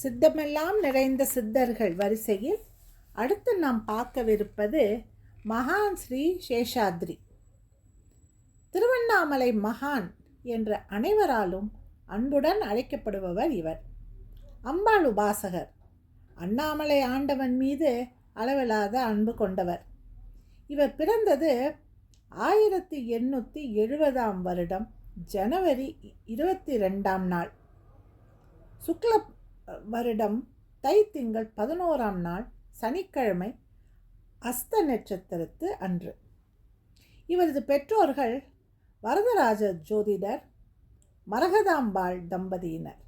சித்தமெல்லாம் நிறைந்த சித்தர்கள் வரிசையில் அடுத்து நாம் பார்க்கவிருப்பது மகான் ஸ்ரீ சேஷாத்ரி. திருவண்ணாமலை மகான் என்ற அனைவராலும் அன்புடன் அழைக்கப்படுபவர் இவர். அம்பாள் உபாசகர். அண்ணாமலை ஆண்டவன் மீது அளவில்லாத அன்பு கொண்டவர். இவர் பிறந்தது ஆயிரத்தி எண்ணூற்றி எழுபதாம் வருடம் ஜனவரி இருபத்தி ரெண்டாம் நாள். சுக்ல வருடம் தை திங்கள் பதினோராம் நாள் சனிக்கிழமை அஸ்த நட்சத்திரத்து அன்று. இவரது பெற்றோர்கள் வரதராஜ ஜோதிடர் மரகதாம்பாள் தம்பதியினர்.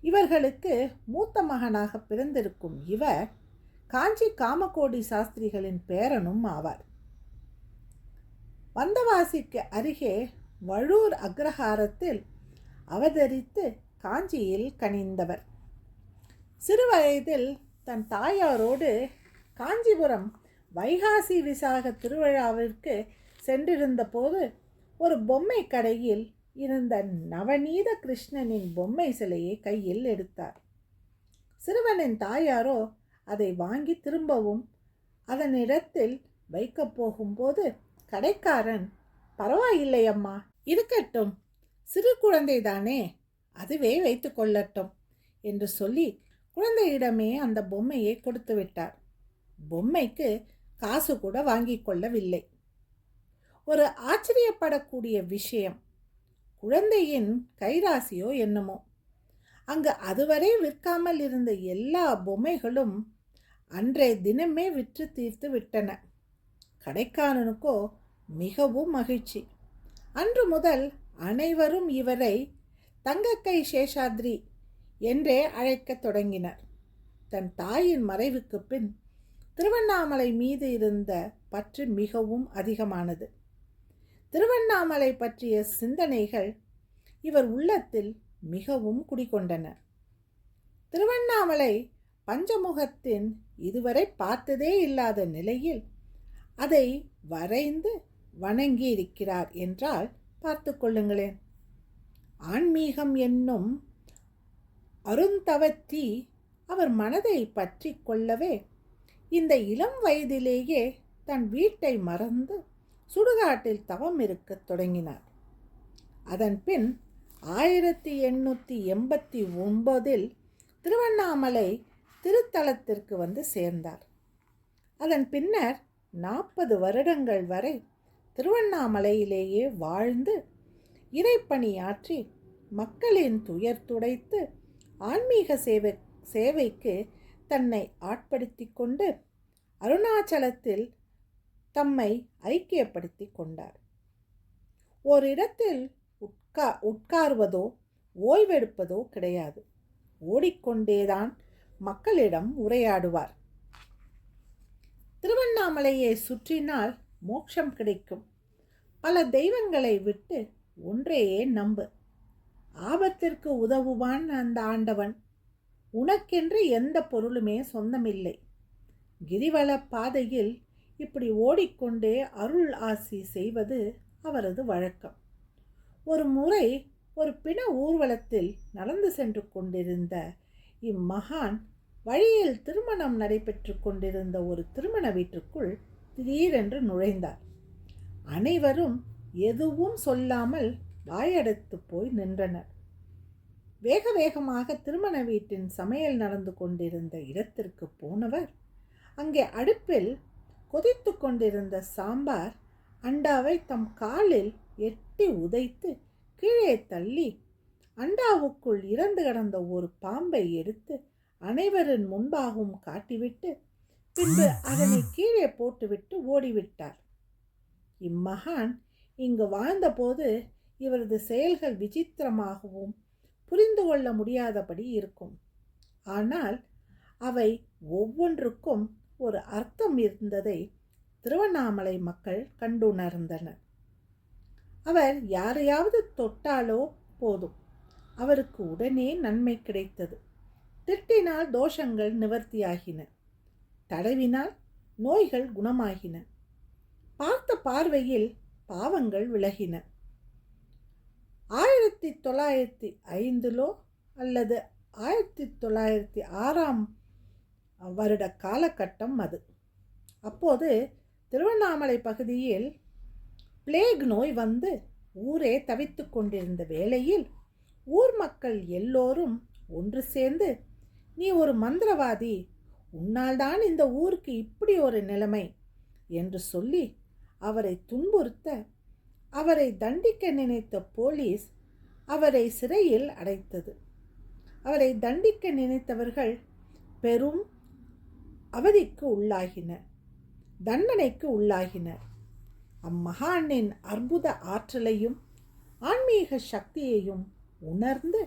இவர்களுக்கு மூத்த மகனாக பிறந்திருக்கும் இவர் காஞ்சி காமகோடி சாஸ்திரிகளின் பேரனும் ஆவார். வந்தவாசிக்கு அருகே வழூர் அக்ரஹாரத்தில் அவதரித்து காஞ்சியில் கனிந்தவர். சிறுவயதில் தன் தாயாரோடு காஞ்சிபுரம் வைகாசி விசாக திருவிழாவிற்கு சென்றிருந்த போது ஒரு பொம்மை கடையில் இருந்த நவநீத கிருஷ்ணனின் பொம்மை சிலையை கையில் எடுத்தார். சிறுவனின் தாயாரோ அதை வாங்கி திரும்பவும் அதனிடத்தில் வைக்கப் போகும்போது கடைக்காரன் பரவாயில்லை அம்மா இருக்கட்டும் சிறு குழந்தைதானே அதுவே வைத்து கொள்ளட்டும் என்று சொல்லி குழந்தையிடமே அந்த பொம்மையை கொடுத்து விட்டார். பொம்மைக்கு காசு கூட வாங்கி கொள்ளவில்லை. ஒரு ஆச்சரியப்படக்கூடிய விஷயம். குழந்தையின் கைராசியோ என்னமோ. அங்கு அதுவரை விற்காமல் இருந்த எல்லா பொம்மைகளும் அன்றைய தினமே விற்று தீர்த்து விட்டன. கடைக்காரனுக்கோ மிகவும் மகிழ்ச்சி. அன்று முதல் அனைவரும் இவரை தங்கக்கை சேஷாத்ரி என்றே அழைக்கத் தொடங்கினர். தன் தாயின் மறைவுக்கு பின் திருவண்ணாமலை மீது இருந்த பற்று மிகவும் அதிகமானது. திருவண்ணாமலை பற்றிய சிந்தனைகள் இவர் உள்ளத்தில் மிகவும் குடிகொண்டன. திருவண்ணாமலை பஞ்சமுகத்தின் இதுவரை பார்த்ததே இல்லாத நிலையில் அதை வரைந்து வணங்கி இருக்கிறார் என்றால் பார்த்து கொள்ளுங்களேன். ஆன்மீகம் என்னும் அருந்தவத்தி அவர் மனதை பற்றி கொள்ளவே இந்த இளம் வயதிலேயே தன் வீட்டை மறந்து சுடுகாட்டில் தவம் இருக்கத் தொடங்கினார். அதன் பின் ஆயிரத்தி எண்ணூற்றி எண்பத்தி ஒன்பதில் திருவண்ணாமலை திருத்தலத்திற்கு வந்து சேர்ந்தார். அதன் பின்னர் நாற்பது வருடங்கள் வரை திருவண்ணாமலையிலேயே வாழ்ந்து இறைப்பணியாற்றி மக்களின் துயர் துடைத்து ஆன்மீக சேவை சேவைக்கு தன்னை ஆட்படுத்தி கொண்டு அருணாச்சலத்தில் தம்மை ஐக்கியப்படுத்தி கொண்டார். ஓரிடத்தில் உட்கா உட்காருவதோ ஓய்வெடுப்பதோ கிடையாது. ஓடிக்கொண்டேதான் மக்களிடம் உரையாடுவார். திருவண்ணாமலையை சுற்றினால் மோட்சம் கிடைக்கும். பல தெய்வங்களை விட்டு ஒன்றையே நம்பு. ஆபத்திற்கு உதவுவான் அந்த ஆண்டவன். உனக்கென்று எந்த பொருளுமே சொந்தமில்லை. கிரிவல பாதையில் இப்படி ஓடிக்கொண்டே அருள் ஆசி செய்வது அவரது வழக்கம். ஒரு முறை ஒரு பிண ஊர்வலத்தில் நடந்து சென்று கொண்டிருந்த இம்மகான் வழியில் திருமணம் நடைபெற்று கொண்டிருந்த ஒரு திருமண வீட்டுக்குள் திடீரென்று நுழைந்தார். அனைவரும் எதுவும் சொல்லாமல் வாயடைத்து போய் நின்றனர். வேக வேகமாக திருமண வீட்டின் சமையல் நடந்து கொண்டிருந்த இடத்திற்கு போனவர் அங்கே அடுப்பில் கொதித்து கொண்டிருந்த சாம்பார் அண்டாவை தம் காலில் எட்டி உதைத்து கீழே தள்ளி அண்டாவுக்குள் இறந்து கிடந்த ஒரு பாம்பை எடுத்து அனைவரின் முன்பாகவும் காட்டிவிட்டு பின்பு அதனை கீழே போட்டுவிட்டு ஓடிவிட்டார். இம்மகான் இங்கு வாழ்ந்தபோது இவரது செயல்கள் விசித்திரமாகவும் புரிந்து கொள்ள முடியாதபடி இருக்கும். ஆனால் அவை ஒவ்வொன்றுக்கும் ஒரு அர்த்தம் இருந்ததை திருவண்ணாமலை மக்கள் கண்டுணர்ந்தனர். அவர் யாரையாவது தொட்டாலோ போதும். அவருக்கு உடனே நன்மை கிடைத்தது. திட்டினால் தோஷங்கள் நிவர்த்தியாகின. தடவினால் நோய்கள் குணமாகின. பார்த்த பார்வையில் பாவங்கள் விலகின. ஆயிரத்தி தொள்ளாயிரத்தி ஐந்திலோ அல்லது ஆயிரத்தி தொள்ளாயிரத்தி ஆறாம் வருட காலகட்டம் அது. அப்போது திருவண்ணாமலை பகுதியில் பிளேக் நோய் வந்து ஊரே தவித்து கொண்டிருந்த வேளையில் ஊர் மக்கள் எல்லோரும் ஒன்று சேர்ந்து நீ ஒரு மந்திரவாதி உன்னால்தான் இந்த ஊருக்கு இப்படி ஒரு நிலைமை என்று சொல்லி அவரை துன்புறுத்த அவரை தண்டிக்க நினைத்த போலீஸ் அவரை சிறையில் அடைத்தது. அவரை தண்டிக்க நினைத்தவர்கள் பெரும் அவதிக்கு உள்ளாகினர் தண்டனைக்கு உள்ளாகினர். அம்மகானின் அற்புத ஆற்றலையும் ஆன்மீக சக்தியையும் உணர்ந்து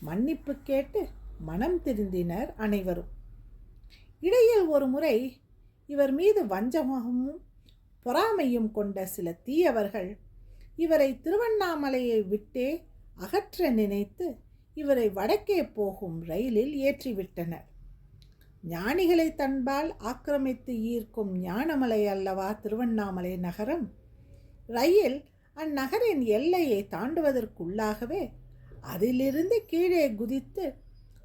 மன்னிப்பு கேட்டு மனம் திருந்தினர் அனைவரும். இடையில் ஒரு முறை இவர் மீது வஞ்சகமும் பொறாமையும் கொண்ட சில தீயவர்கள் இவரை திருவண்ணாமலையை விட்டே அகற்ற நினைத்து இவரை வடக்கே போகும் ரயிலில் ஏற்றிவிட்டனர். ஞானிகளை தன்பால் ஆக்கிரமித்து ஈர்க்கும் ஞானமலை அல்லவா திருவண்ணாமலை நகரம்? ரயில் அந்நகரின் எல்லையை தாண்டுவதற்குள்ளாகவே அதிலிருந்து கீழே குதித்து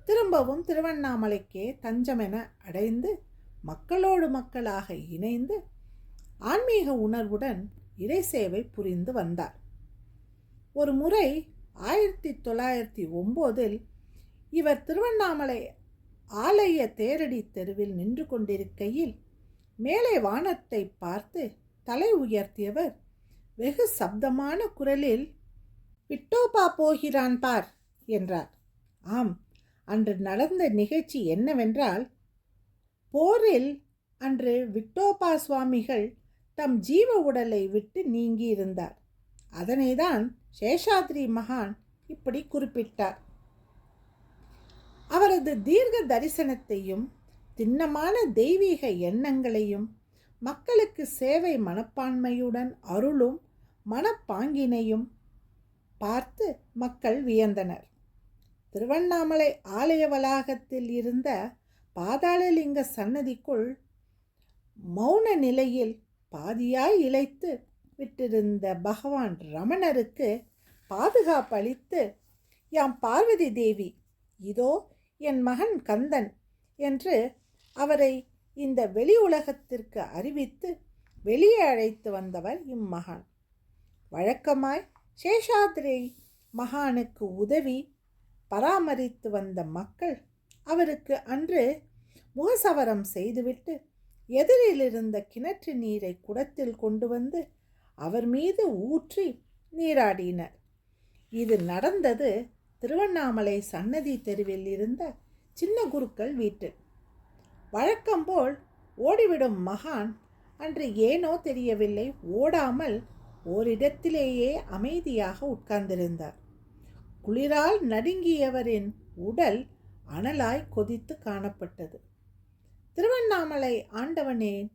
திரும்பவும் திருவண்ணாமலைக்கே தஞ்சமென அடைந்து மக்களோடு மக்களாக இணைந்து ஆன்மீக உணர்வுடன் இறை சேவை புரிந்து வந்தார். ஒரு முறை ஆயிரத்தி தொள்ளாயிரத்தி ஒம்போதில் இவர் திருவண்ணாமலை ஆலய தேரடி தெருவில் நின்று கொண்டிருக்கையில் மேலே வானத்தை பார்த்து தலை உயர்த்தியவர் வெகு சப்தமான குரலில் விட்டோபா போகிறான் பார் என்றார். ஆம் அன்று நடந்த நிகழ்ச்சி என்னவென்றால் போரில் அன்று விட்டோபா சுவாமிகள் தம் ஜீவ உடலை விட்டு நீங்கியிருந்தார் அதனைதான் சேஷாத்ரி மகான் இப்படி குறிப்பிட்டார். அவரது தீர்க்க தரிசனத்தையும் திண்ணமான தெய்வீக எண்ணங்களையும் மக்களுக்கு சேவை மனப்பான்மையுடன் அருளும் மனப்பாங்கினையும் பார்த்து மக்கள் வியந்தனர். திருவண்ணாமலை ஆலய வளாகத்தில் இருந்த பாதாளலிங்க சன்னதிக்குள் மௌன நிலையில் பாதியாய் இழைத்து விட்டிருந்த பகவான் ரமணருக்கு பாதுகாப்பளித்து யாம் பார்வதி தேவி இதோ என் மகன் கந்தன் என்று அவரை இந்த வெளி உலகத்திற்கு அறிவித்து வெளியே அழைத்து வந்தவர் இம்மகான். வழக்கமாய் சேஷாத்ரி மகானுக்கு உதவி பராமரித்து வந்த மக்கள் அவருக்கு அன்று முகசவரம் செய்துவிட்டு எதிரில் இருந்த கிணற்று நீரை குடத்தில் கொண்டு வந்து அவர் மீது ஊற்றி நீராடினர். இது நடந்தது திருவண்ணாமலை சன்னதி தெருவில் இருந்த சின்ன குருக்கள் வீட்டில். வழக்கம்போல் ஓடிவிடும் மகான் அன்று ஏனோ தெரியவில்லை ஓடாமல் ஓரிடத்திலேயே அமைதியாக உட்கார்ந்திருந்தார். குளிரால் நடுங்கியவரின் உடல் அனலாய் கொதித்து காணப்பட்டது. திருவண்ணாமலை ஆண்டவனின்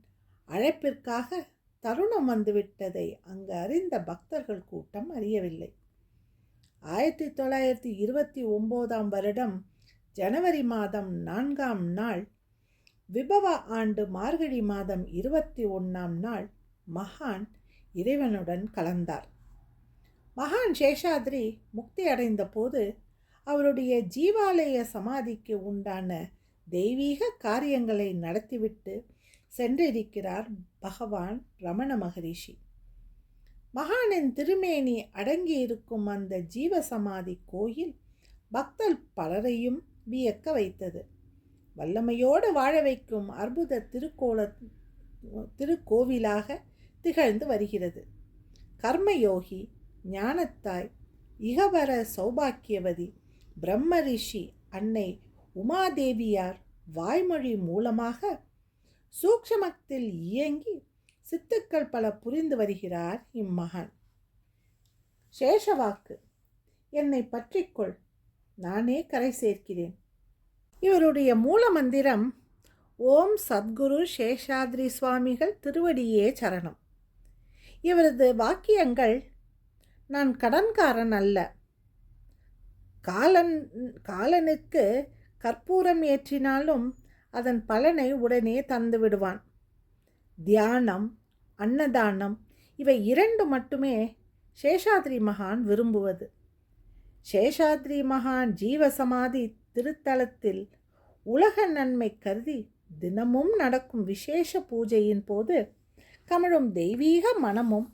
அழைப்பிற்காக தருணம் வந்துவிட்டதை அங்கு அறிந்த பக்தர்கள் கூட்டம் அறியவில்லை. ஆயிரத்தி தொள்ளாயிரத்தி இருபத்தி ஒம்போதாம் வருடம் ஜனவரி மாதம் நான்காம் நாள் விபவ ஆண்டு மார்கழி மாதம் இருபத்தி ஒன்றாம் நாள் மகான் இறைவனுடன் கலந்தார். மகான் சேஷாத்ரி முக்தி அடைந்த போது அவருடைய ஜீவாலய சமாதிக்கு உண்டான தெய்வீக காரியங்களை நடத்திவிட்டு சென்றிருக்கிறார் பகவான் ரமண மகரிஷி. மகானின் திருமேனி அடங்கியிருக்கும் அந்த ஜீவசமாதி கோயில் பக்தர் பலரையும் வியக்க வைத்தது. வல்லமையோடு வாழ வைக்கும் அற்புத திருக்கோல திருக்கோவிலாக திகழ்ந்து வருகிறது. கர்மயோகி ஞானத்தாய் இகவர சௌபாக்கியவதி பிரம்மரிஷி அன்னை உமாதேவியார் வாய்மொழி மூலமாக சூக்ஷமத்தில் இயங்கி சித்துக்கள் பல புரிந்து வருகிறார் இம்மகான். சேஷவாக்கு என்னை பற்றிக்கொள் நானே கரை சேர்க்கிறேன். இவருடைய மூல மந்திரம் ஓம் சத்குரு சேஷாத்ரி சுவாமிகள் திருவடியே சரணம். இவரது வாக்கியங்கள் நான் கடன்காரன் அல்ல. காலன் காலனுக்கு கற்பூரம் ஏற்றினாலும் அதன் பலனை உடனே தந்து விடுவான். தியானம் அன்னதானம் இவை இரண்டு மட்டுமே சேஷாத்ரி மகான் விரும்புவது. சேஷாத்ரி மகான் ஜீவசமாதி திருத்தலத்தில் உலக நன்மை கருதி தினமும் நடக்கும் விசேஷ பூஜையின் போது கமழும் தெய்வீக மனமும்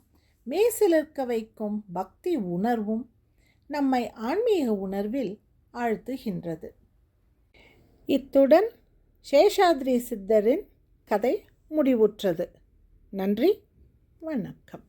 மேசிலிருக்க வைக்கும் பக்தி உணர்வும் நம்மை ஆன்மீக உணர்வில் ஆழ்த்துகின்றது. இத்துடன் சேஷாத்ரி சித்தரின் கதை முடிவுற்றது. நன்றி வணக்கம்.